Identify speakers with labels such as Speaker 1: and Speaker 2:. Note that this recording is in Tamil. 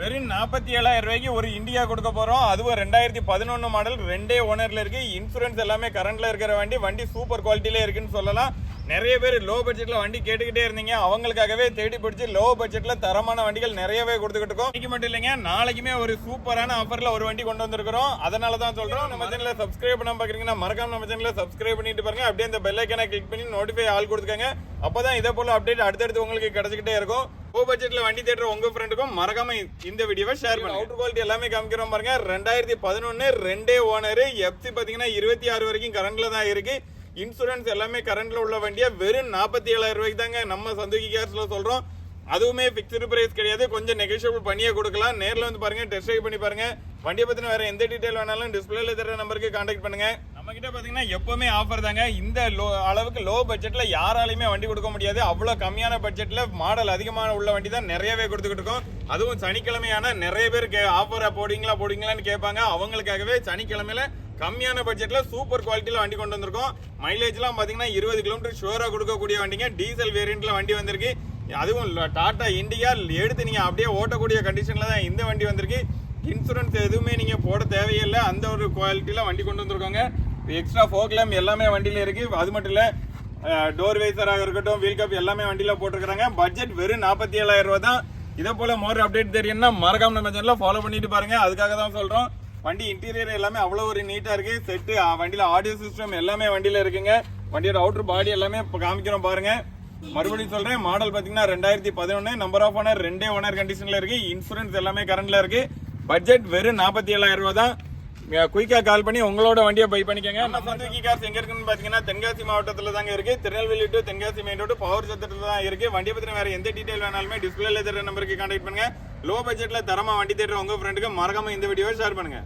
Speaker 1: வெறும் நாற்பத்தி ஏழாயிரம் ரூபாய்க்கு ஒரு இந்தியா கொடுக்க போகிறோம் அதுவும் ரெண்டாயிரத்தி பதினொன்று மாடல் ரெண்டே ஓனரில் இருக்குது இன்சூரன்ஸ் எல்லாமே கரண்டில் இருக்கிற வண்டி வண்டி சூப்பர் குவாலிட்டியிலே இருக்குன்னு சொல்லலாம். நிறைய பேர் லோ பட்ஜெட்ல வண்டி கேட்டுக்கிட்டே இருந்தீங்க. அவங்களுக்காகவே தேடி பிடிச்சி லோ பட்ஜெட்ல தரமான வண்டிகள் நிறையவே கொடுத்துக்கிட்டு இருக்கோம். இன்னைக்கு மட்டும் இல்லைங்க நாளைக்குமே ஒரு சூப்பரான ஆஃபர்ல ஒரு வண்டி கொண்டு வந்திருக்கிறோம். அதனால தான் சொல்றோம். நம்ம சேனல்ல சப்ஸ்கிரைப் பண்ண பாக்குறீங்கன்னா மறக்காம நம்ம சேனல்ல சப்ஸ்கிரைப் பண்ணிட்டு பாருங்க. அப்படியே அந்த பெல் ஐக்கனை கிளிக் பண்ணி நோட்டிஃபை ஆள் கொடுத்துக்கங்க. அப்பதான் இதே போல அப்டேட் அடுத்தடுத்து உங்களுக்கு கிடைச்சிக்கிட்டே இருக்கும். லோ பட்ஜெட்ல வண்டி தேடுற உங்க ஃப்ரெண்டுக்கும் மறக்காம இந்த வீடியோவை ஷேர் பண்ணுங்க. அவுட் குவாலிட்டி எல்லாமே காமிக்கிறோம் பாருங்க. ரெண்டாயிரத்தி பதினொன்னு ரெண்டே ஓனர் எஃப்சி பாத்தீங்கன்னா இருபத்தி ஆறு வரைக்கும் கரண்ட்ல தான் இருக்கு. இன்சூரன்ஸ் எல்லாமே கரண்ட்ல உள்ள வண்டியை? வெறும் நாற்பத்தி ஏழாயிரம் ரூபாய்க்கு தாங்க நம்ம சந்துகி கேர்ஸ்ல சொல்றோம். அதுவுமே பிக்சடு பிரைஸ் கிடையாது. கொஞ்சம் நெகோஷியபிள் பண்ணியே கொடுக்கலாம். நேர்ல வந்து பாருங்க டெஸ்ட் ட்ரைவ் பண்ணி பாருங்க. வண்டியை பத்தின வேற எந்த டீடைல் வேணாலும் டிஸ்பிளேல தர நம்பருக்கு கான்டாக்ட் பண்ணுங்க. நம்ம கிட்ட பாத்தீங்கன்னா எப்பவுமே ஆஃபர் தாங்க. இந்த லோ அளவுக்கு லோ பட்ஜெட்ல யாராலையுமே வண்டி கொடுக்க முடியாது. அவ்வளவு கம்மியான பட்ஜெட்ல மாடல் அதிகமான உள்ள வண்டி தான் நிறையவே கொடுத்துக்கிட்டு இருக்கோம். அதுவும் சனிக்கிழமையான நிறைய பேர் ஆஃபரை போடுவீங்களா போடுவீங்களான்னு கேட்பாங்க. அவங்களுக்காகவே சனிக்கிழமையில கம்மியான பட்ஜெட்டில் சூப்பர் குவாலிட்டியில் வண்டி கொண்டு வந்திருக்கோம். மைலேஜ்லாம் பார்த்தீங்கன்னா இருபது கிலோமீட்டர் ஷோராக கொடுக்கக்கூடிய வண்டிங்க. டீசல் வேரியண்ட்டில் வண்டி வந்திருக்கு. அதுவும் டாடா இண்டியா எடுத்து நீங்கள் அப்படியே ஓட்டக்கூடிய கண்டிஷனில் தான் இந்த வண்டி வந்திருக்கு. இன்சூரன்ஸ் எதுவுமே நீங்கள் போட தேவையில்லை. அந்த ஒரு குவாலிட்டியில் வண்டி கொண்டு வந்திருக்கோங்க. எக்ஸ்ட்ரா ஃபோக் லேம் எல்லாமே வண்டியில் இருக்குது அது மட்டும் இல்லை டோர் வைசராக இருக்கட்டும் வீல் கப் எல்லாமே வண்டியில் போட்டிருக்கிறாங்க. பட்ஜெட் வெறும் நாற்பத்தி ஏழாயிரம் ரூபா தான். இதே போல் மோர் அப்டேட் தெரியும்னா மறக்காம நம்ம சேனலில் ஃபாலோ பண்ணிட்டு பாருங்கள் அதுக்காக தான் சொல்கிறோம் வண்டி இன்டீரியர் எல்லாமே அவ்வளோ ஒரு நீட்டாக இருக்குது செட்டு வண்டியில் ஆடியோ சிஸ்டம் எல்லாமே வண்டியில் இருக்குங்க. வண்டியோட அவுட்டர் பாடி எல்லாமே காமிக்கிறோம் பாருங்க. மறுபடியும் சொல்கிறேன் மாடல் பார்த்தீங்கன்னா ரெண்டாயிரத்தி பதினொன்று நம்பர் ஆஃப் ஓனர் ரெண்டே ஓனர் கண்டிஷனில் இருக்குது இன்சூரன்ஸ் எல்லாமே கரண்டில் இருக்குது பட்ஜெட் வெறும் நாற்பத்தி ஏழாயிரம் ரூபா தான் குயிக்கா கால் பண்ணி உங்களோட வண்டியை பை பண்ணிக்கோங்க. நம்ம சந்துக்கி காசு எங்கே இருக்குன்னு பார்த்தீங்கன்னா தென்காசி மாவட்டத்தில் தாங்க இருக்குது Tirunelveli to Tenkasi main road power சத்திரத்தில் தான் இருக்குது வண்டியை பற்றின வேறு எந்த டீட்டெயில் வேணாலுமே டிஸ்பிளேல தர நம்பருக்கு கான்டாக்ட் பண்ணுங்க. லோ பட்ஜெட்டில் தரமாக வண்டி தேடுற உங்கள் ஃப்ரெண்டுக்கு மறக்காமல் இந்த வீடியோவை ஷேர் பண்ணுங்க.